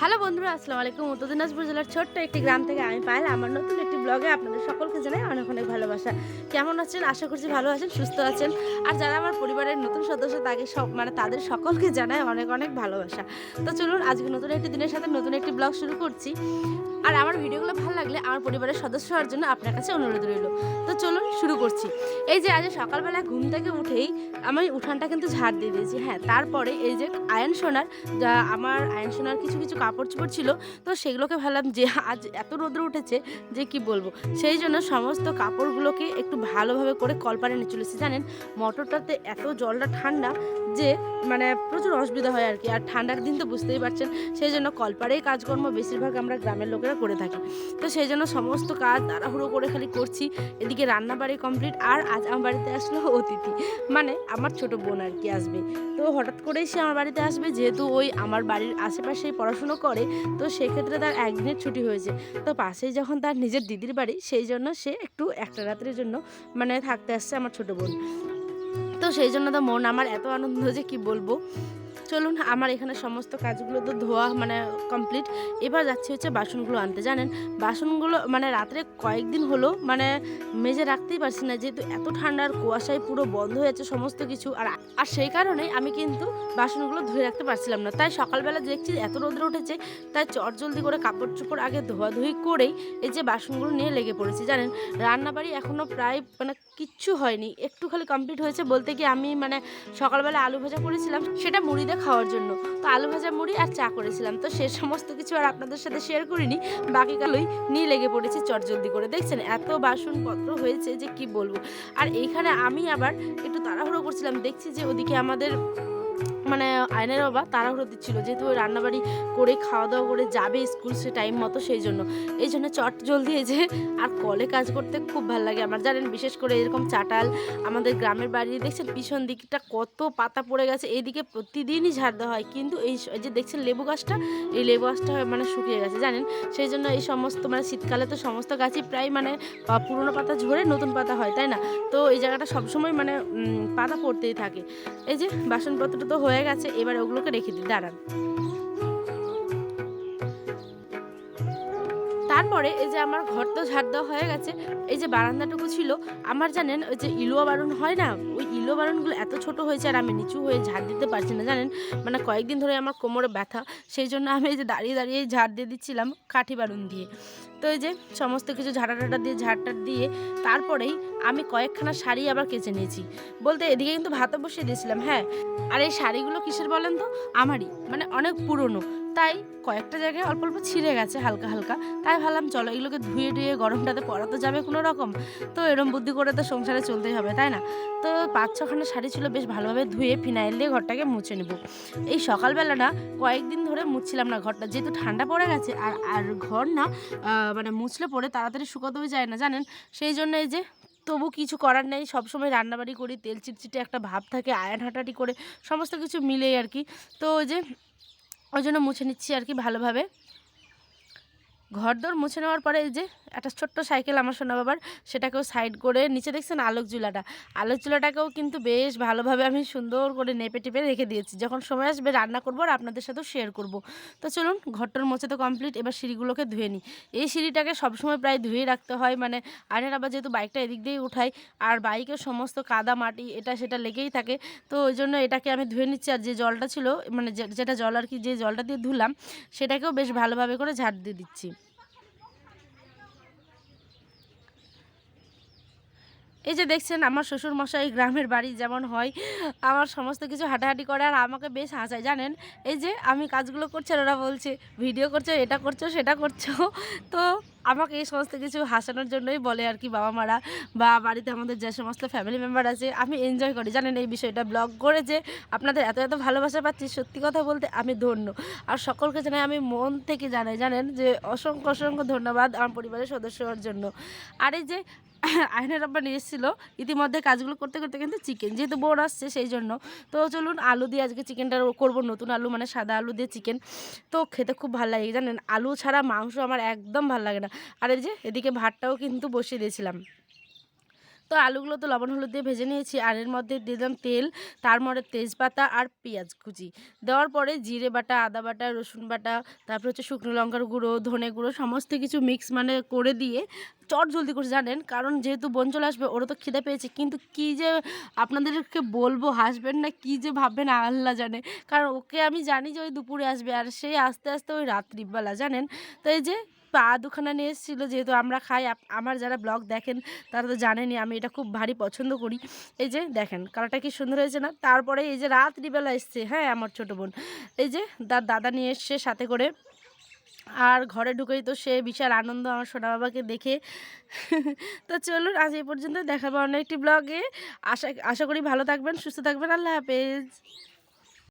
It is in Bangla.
হ্যালো বন্ধুরা, আসসালামু আলাইকুম। উত্তর দিনাজপুর জেলার ছোট্ট একটি গ্রাম থেকে আমি পাইল আমার নতুন একটি ব্লগে আপনাদের সকলকে জানাই অনেক অনেক ভালোবাসা। কেমন আছেন? আশা করছি ভালো আছেন, সুস্থ আছেন। আর যারা আমার পরিবারের নতুন সদস্য, তাকে সব মানে তাদের সকলকে জানাই অনেক অনেক ভালোবাসা। তো চলুন, আজকে নতুন একটি দিনের সাথে নতুন একটি ব্লগ শুরু করছি। আর আমার ভিডিওগুলো ভালো লাগলে আমার পরিবারের সদস্য হওয়ার জন্য আপনার কাছে অনুরোধ রইল। তো চলুন শুরু করছি। এই যে আজ সকালবেলা ঘুম থেকে উঠেই আমি উঠানটা কিন্তু ঝাড় দিয়ে দিয়েছি। হ্যাঁ তারপরে এই যে আয়ন সোনার, যা আমার আয়ন সোনার কিছু কিছু কাপড় চোপড় ছিল, তো সেগুলোকে ভাবলাম যে আজ এত রোদ্র উঠেছে যে কি বলব? সেই জন্য সমস্ত কাপড়গুলোকে একটু ভালোভাবে করে কলপারে নিয়ে চলেছি। জানেন, মোটরটাতে এত জলটা ঠান্ডা যে মানে প্রচুর অসুবিধা হয় আর কি। আর ঠান্ডার দিন তো বুঝতেই পারছেন, সেই জন্য কলপারেই কাজকর্ম বেশিরভাগ আমরা গ্রামের লোকেরা করে থাকি। তো সেই জন্য সমস্ত কাজ তাড়াহুড়ো করে খালি করছি। এদিকে রান্না বাড়ি কমপ্লিট আর আজ আমার বাড়িতে আসলো অতিথি। মানে আমার ছোট বোন আর কি আসবে। তো হঠাৎ করেই সে আমার বাড়িতে আসবে, যেহেতু ওই আমার বাড়ির আশেপাশেই পড়াশুনো করে, তো সেক্ষেত্রে তার একদিনের ছুটি হয়েছে। তো পাশেই যখন তার নিজের দিদির বাড়ি, সেই জন্য সে একটু একটা রাত্রের জন্য মানে থাকতে আসছে আমার ছোট বোন। তো সেই জন্য তো মন আমার এত আনন্দ যে কি বলব? চলুন, আমার এখানে সমস্ত কাজগুলো তো ধোয়া মানে কমপ্লিট এবার যাচ্ছি হচ্ছে বাসনগুলো আনতে, জানেন? বাসনগুলো মানে রাত্রে কয়েকদিন হলো মানে মেজে রাখতেই পারছি না, যেহেতু এত ঠান্ডার কুয়াশায় পুরো বন্ধ হয়ে যাচ্ছে সমস্ত কিছু। আর আর সেই কারণেই আমি কিন্তু বাসনগুলো ধুয়ে রাখতে পারছিলাম না। তাই সকালবেলা দেখছি এত রোদ্র উঠেছে, তাই চট জলদি করে কাপড় চোপড় আগে ধোয়াধুয়ি করেই এই যে বাসনগুলো নিয়ে লেগে পড়েছি, জানেন? রান্নাবাড়ি এখনও প্রায় মানে কিচ্ছু হয়নি, একটু খালি কমপ্লিট হয়েছে বলতে কি আমি মানে সকালবেলা আলু ভাজা করেছিলাম, সেটা মুড়ি দিয়ে খাওয়ার জন্য। তো আলু ভাজা মুড়ি আর চা করেছিলাম। তো সে সমস্ত কিছু আর আপনাদের সাথে শেয়ার করিনি। বাকি কালোই নিয়ে লেগে পড়েছি চটজলদি করে। দেখছেন, এত বাসনপত্র হয়েছে যে কি বলব। আর এইখানে আমি আবার একটু তাড়াহুড়ো করছিলাম। দেখছি যে ওদিকে আমাদের মানে আয়নের বাবা তাড়াহুড়ো দিচ্ছিল। যেহেতু ওই রান্নাবাড়ি করে খাওয়া দাওয়া করে যাবে স্কুল সে টাইম মতো, সেই জন্য। এই জন্য চট জলদি এই যে আর কলে কাজ করতে খুব ভালো লাগে আমার। জানেন, বিশেষ করে এরকম চাটাল আমাদের গ্রামের বাড়ি, দেখছেন পিছন দিকটা কত পাতা পড়ে গেছে। এইদিকে প্রতিদিনই ঝাড় দেওয়া হয়। কিন্তু এই যে দেখছেন লেবু গাছটা, এই লেবু গাছটা মানে শুকিয়ে গেছে, জানেন? সেই জন্য এই সমস্ত মানে শীতকালে তো সমস্ত গাছই প্রায় মানে পুরনো পাতা ঝরে নতুন পাতা হয়, তাই না? তো এই জায়গাটা সবসময় মানে পাতা পড়তেই থাকে। এই যে বাসনপত্র তো হয়ে গেছে এবার ওগুলোকে রেখে দিই। দাঁড়ান। তারপরে এই যে আমার ঘর তো ঝাড় দেওয়া হয়ে গেছে, এই যে বারান্দাটুকু ছিল, আমার জানেন ওই যে ইলুয়া বারণ হয় না, ওই ইলুয়া বারণগুলো এত ছোট হয়েছে আর আমি নিচু হয়ে ঝাড় দিতে পারছি না, জানেন? মানে কয়েকদিন ধরে আমার কোমরে ব্যথা, সেই জন্য আমি এই যে দাঁড়িয়ে দাঁড়িয়ে ঝাড় দিয়ে দিচ্ছিলাম কাঠি বারণ দিয়ে। তো এই যে সমস্ত কিছু ঝাড়া টাটা দিয়ে, ঝাড়টা দিয়ে তারপরেই আমি কয়েকখানা শাড়ি আবার কেচে নিয়েছি। বলতে এদিকে কিন্তু ভাতও বসিয়ে দিয়েছিলাম হ্যাঁ। আর এই শাড়িগুলো কিসের বলেন তো? আমারই মানে অনেক পুরনো। তাই কয়েকটা জায়গায় অল্প অল্প ছিঁড়ে গেছে হালকা হালকা। তাই ভাবলাম, চলো এগুলোকে ধুয়ে ধুয়ে গরমটাতে পরা তো যাবে কোনো রকম তো এরম বুদ্ধি করে তো সংসারে চলতেই হবে, তাই না? তো পাঁচ ছখানা শাড়ি ছিল, বেশ ভালোভাবে ধুয়ে ফিনাইল দিয়ে ঘরটাকে মুছে নেব। এই সকালবেলা না কয়েকদিন ধরে মুছছিলাম না ঘরটা, যেহেতু ঠান্ডা পড়ে গেছে আর আর ঘর না মানে মুছলে পরে তাড়াতাড়ি শুকাতেও যায় না, জানেন? সেই জন্য এই যে তবু কিছু করার নেই, সবসময় রান্নাবাড়ি করি, তেল চিটচিটে একটা ভাব থাকে, আয়ন হাঁটাটি করে, সমস্ত কিছু মিলেই আর কি। তো ওই যে ওই জন্য মুছে নিচ্ছি আর কি ভালোভাবে। ঘরদোর দর মুছে নেওয়ার পরে এই যে একটা ছোট্ট সাইকেল আমার সোনা বাবার, সেটাকেও সাইড করে নিচে দেখছেন আলোক চুলাটা আলোক চুলাটাকেও কিন্তু বেশ ভালোভাবে আমি সুন্দর করে নেপে টেপে রেখে দিয়েছি। যখন সময় আসবে রান্না করব আর আপনাদের সাথেও শেয়ার করব। তো চলুন ঘরটার মোছে তো কমপ্লিট এবার সিঁড়িগুলোকে ধুয়ে নিই। এই সিঁড়িটাকে সবসময় প্রায় ধুয়ে রাখতে হয় মানে আরের আবার যেহেতু বাইকটা এদিক দিয়েই উঠাই, আর বাইকের সমস্ত কাদা, মাটি, এটা সেটা লেগেই থাকে। তো ওই জন্য এটাকে আমি ধুয়ে নিচ্ছি, আর যে জলটা ছিল মানে যেটা জল আর কি, যে জলটা দিয়ে ধুলাম, সেটাকেও বেশ ভালোভাবে করে ঝাড় দিয়ে দিচ্ছি। এই যে দেখছেন, আমার শ্বশুর মশাই গ্রামের বাড়ি যেমন হয়, আমার সমস্ত কিছু হাঁটাহাঁটি করে আর আমাকে বেশ হাসায়, জানেন? এই যে আমি কাজগুলো করছি আর ওরা বলছে, ভিডিও করছ, এটা করছ, সেটা করছ। তো আমাকে এই সমস্ত কিছু হাসানোর জন্যই বলে আর কি বাবা মারা বা বাড়িতে আমাদের যে সমস্ত ফ্যামিলি মেম্বার আছে, আমি এনজয় করি। জানেন এই বিষয়টা ব্লগ করে যে আপনাদের এত এত ভালোবাসা পাচ্ছি, সত্যি কথা বলতে আমি ধন্য। আর সকলকে জানাই আমি মন থেকে জানাই, জানেন যে অসংখ্য অসংখ্য ধন্যবাদ আমার পরিবারের সদস্য হওয়ার জন্য। আর এই যে আয়নের আব্বা নিয়ে এসেছিল, ইতিমধ্যে কাজগুলো করতে করতে কিন্তু চিকেন যেহেতু বোন আসছে সেই জন্য। তো চলুন আলু দিয়ে আজকে চিকেনটা করব, নতুন আলু মানে সাদা আলু দিয়ে চিকেন তো খেতে খুব ভালো লাগে, জানেন? আলু ছাড়া মাংস আমার একদম ভালো লাগে না। আর এই যে এদিকে ভাতটাও কিন্তু বসিয়ে দিয়েছিলাম। তো আলুগুলো তো লবণ, হলুদ দিয়ে ভেজে নিয়েছি, আর এর মধ্যে দিলাম তেল, তার মধ্যে তেজপাতা আর পেঁয়াজ কুচি। দেওয়ার পরে জিরে বাটা, আদা বাটা, রসুন বাটা, তারপর হচ্ছে শুকনো লঙ্কার গুঁড়ো, ধনে গুঁড়ো, সমস্ত কিছু মিক্স মানে করে দিয়ে চট জলদি করে, জানেন? কারণ যেহেতু বোন চলে আসবে ওরা তো খিদে পেয়েছে, কিন্তু কি যে আপনাদেরকে বলব, হাসবেন না, কি যে ভাববেন, আল্লাহ জানে। কারণ ওকে আমি জানি যে ওই দুপুরে আসবে, আর সেই আস্তে আস্তে ওই রাত্রিবেলা, জানেন? তো এই যে পা দুখানা নিয়ে এসেছিল যেহেতু আমরা খাই। আমার যারা ব্লগ দেখেন তারা তো জানেনই আমি এটা খুব ভারী পছন্দ করি। এই যে দেখেন কালারটা কি সুন্দর হয়েছে না? তারপরে এই যে রাত্রিবেলা এসছে হ্যাঁ আমার ছোটো বোন। এই যে তার দাদা নিয়ে এসছে সাথে করে। আর ঘরে ঢুকেই তো সে বিশাল আনন্দ আমার সোনা বাবাকে দেখে। তো চলুন, আজ এই পর্যন্ত দেখাবো অন্য একটি ব্লগে। আশা আশা করি ভালো থাকবেন, সুস্থ থাকবেন। আল্লাহ হাফেজ।